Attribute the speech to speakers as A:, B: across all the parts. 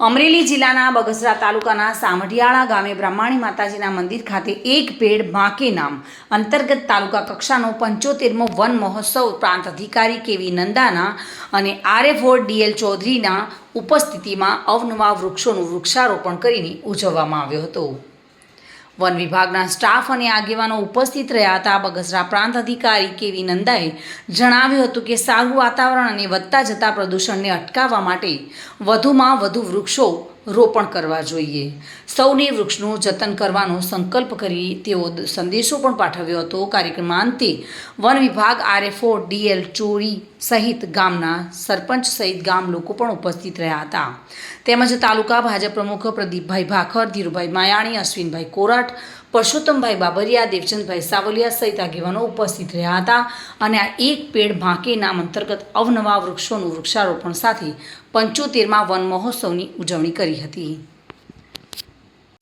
A: અમરેલી જિલ્લાના બગસરા તાલુકાના સામઢિયાળા ગામે બ્રહ્માણી માતાજીના મંદિર ખાતે એક પેડ બાંકે નામ. અંતર્ગત તાલુકા કક્ષાનો પંચોતેરમો વન મહોત્સવ પ્રાંત અધિકારી કેવી નંદાના અને આરએફઓ ડીએલ ચૌધરીના ઉપસ્થિતિમાં અવનવા વૃક્ષોનું વૃક્ષારોપણ કરીને ઉજવવામાં આવ્યો હતો. વન વિભાગના સ્ટાફ અને આગેવાનો ઉપસ્થિત રહ્યા હતા. બગસરા પ્રાંત અધિકારી કેવી નંદાએ જણાવ્યું હતું કે સારું વાતાવરણ અને વધતા જતા પ્રદૂષણને અટકાવવા માટે વધુમાં વધુ વૃક્ષો રોપણ કરવા જોઈએ. સૌને વૃક્ષનું જતન કરવાનો સંકલ્પ કરી તેઓ સંદેશો પણ પાઠવ્યો હતો. કાર્યક્રમમાં અંતે વન વિભાગ આરએફઓ ડીએલ ચોરી સહિત ગામના સરપંચ સહિત ગામ લોકો પણ ઉપસ્થિત રહ્યા હતા. તેમજ તાલુકા ભાજપ પ્રમુખ પ્રદીપભાઈ ભાખર, ધીરુભાઈ માયાણી, અશ્વિનભાઈ કોરાટ પરસોત્તમભાઈ બાબરિયા, દેવચંદભાઈ સાવલિયા સહિત આગેવાનો ઉપસ્થિત રહ્યા હતા અને આ એક પેડ ભાંકે નામ અંતર્ગત અવનવા વૃક્ષોનું વૃક્ષારોપણ સાથે પંચોતેરમાં વન મહોત્સવની ઉજવણી કરી હતી.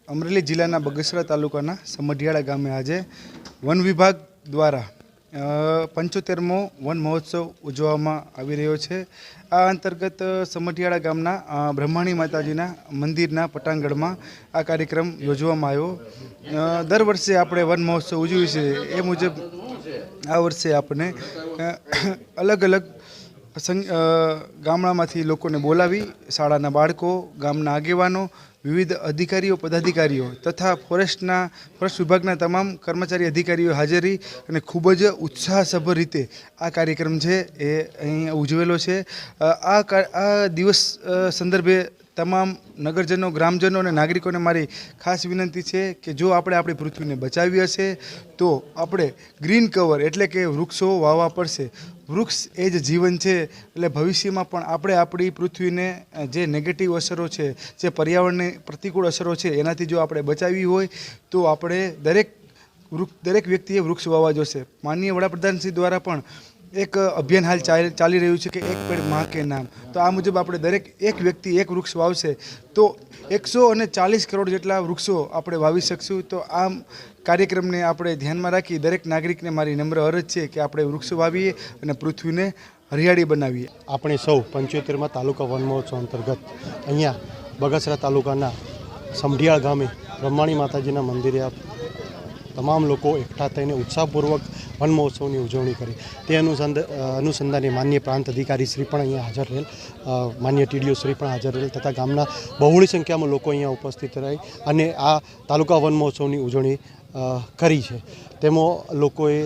B: અમરેલી જિલ્લાના બગસરા તાલુકાના સમઢિયાળા ગામે આજે વન વિભાગ દ્વારા પંચોતેરમો વન મહોત્સવ ઉજવવામાં આવી રહ્યો છે. આ અંતર્ગત સમઢિયાળા ગામના બ્રહ્માણી માતાજીના મંદિરના પટાંગણમાં આ કાર્યક્રમ યોજવામાં આવ્યો. દર વર્ષે આપણે વન મહોત્સવ ઉજવીએ છીએ. એ મુજબ આ વર્ષે આપણે અલગ અલગ સંગ- અ, ગામડામાંથી લોકોને બોલાવી શાળાના બાળકો ગામના આગેવાનો વિવિધ અધિકારીઓ પદાધિકારીઓ તથા ફોરેસ્ટના ફોરેસ્ટ વિભાગના તમામ કર્મચારી અધિકારીઓ હાજરી અને ખૂબ જ ઉત્સાહસભર રીતે આ કાર્યક્રમ છે એ અહીં ઉજવેલો છે. આ આ દિવસ સંદર્ભે તમામ નગરજનો ગ્રામજનો અને નાગરિકોને મારી ખાસ વિનંતી છે કે જો આપણે આપણી પૃથ્વીને બચાવી હશે તો આપણે ગ્રીન કવર એટલે કે વૃક્ષો વાવવા પડશે. વૃક્ષ એ જ જીવન છે. એટલે ભવિષ્યમાં પણ આપણે આપણી પૃથ્વીને જે નેગેટિવ અસરો છે, જે પર્યાવરણની પ્રતિકૂળ અસરો છે, એનાથી જો આપણે બચાવવી હોય, તો આપણે દરેક વૃક્ષ, દરેક વ્યક્તિએ વૃક્ષ વાવવા જોશે. માનનીય વડાપ્રધાનશ્રી દ્વારા પણ એક અભિયાન હાલ ચાલ- રહ્યું છે કે એક પેડમાં કે નામ. તો આ મુજબ આપણે દરેક એક વ્યક્તિ, એક વૃક્ષ વાવશે. તો એકસો અને ચાલીસ કરોડ જેટલા વૃક્ષો આપણે વાવી શકશું. તો આમ કાર્યક્રમને આપણે ધ્યાનમાં રાખી દરેક નાગરિકને મારી નમ્ર અરજ છે કે આપણે વૃક્ષો વાવીએ અને પૃથ્વીને હરિયાળી બનાવીએ.
C: આપણે સૌ પંચોતેરમાં તાલુકા વન અંતર્ગત અહીંયા બગસરા તાલુકાના સમઢિયાળ ગામે બ્રહ્માણી માતાજીના મંદિરે આ તમામ લોકો એકઠા થઈને ઉત્સાહપૂર્વક વન મહોત્સવની ઉજવણી કરી. તે અનુસંધ અનુસંધાને માન્ય પ્રાંત અધિકારી શ્રી પણ અહીંયા હાજર રહેલ માન્ય ટીડીઓ શ્રી પણ હાજર રહેલ તથા ગામના બહોળી સંખ્યામાં લોકો અહીંયા ઉપસ્થિત રહી અને આ તાલુકા વન મહોત્સવની ઉજવણી કરી છે. તેમાં લોકોએ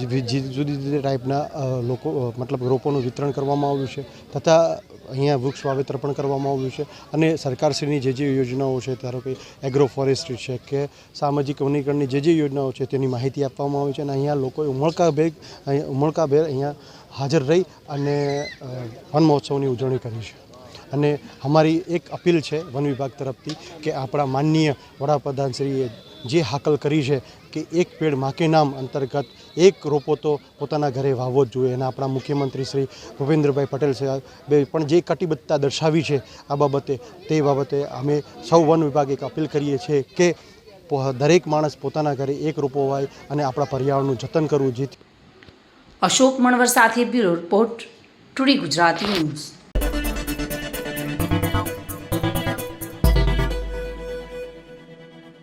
C: જુદી જુદી ટાઈપના લોકો મતલબ રોપોનું વિતરણ કરવામાં આવ્યું છે તથા અહીંયા વૃક્ષ વાવેતર પણ કરવામાં આવ્યું છે અને સરકારશ્રીની જે જે યોજનાઓ છે, ધારો કે એગ્રો ફોરેસ્ટ્રી છે કે સામાજિક વનીકરણની જે જે યોજનાઓ છે તેની માહિતી આપવામાં આવી છે અને અહીંયા લોકોએ ઉમળકાભેર ઉમળકાભેર અહીંયા હાજર રહી અને વન મહોત્સવની ઉજવણી કરી છે. અને અમારી એક અપીલ છે વન વિભાગ તરફથી કે આપણા માનનીય વડાપ્રધાનશ્રીએ જે હાકલ કરી છે કે એક પેડ માકે નામ અંતર્ગત એક રોપો તો પોતાના ઘરે વાવવો જ જોઈએ. અને આપણા મુખ્યમંત્રી શ્રી ભૂપેન્દ્રભાઈ પટેલ સાહેબે પણ જે કટિબદ્ધતા દર્શાવી છે આ બાબતે, તે બાબતે અમે સૌ વન વિભાગ એક અપીલ કરીએ છીએ કે દરેક માણસ પોતાના ઘરે એક રોપો વાય અને આપણા પર્યાવરણનું જતન કરવું. જેથી
A: અશોક મણવર સાથે bureau report, today Gujarati news.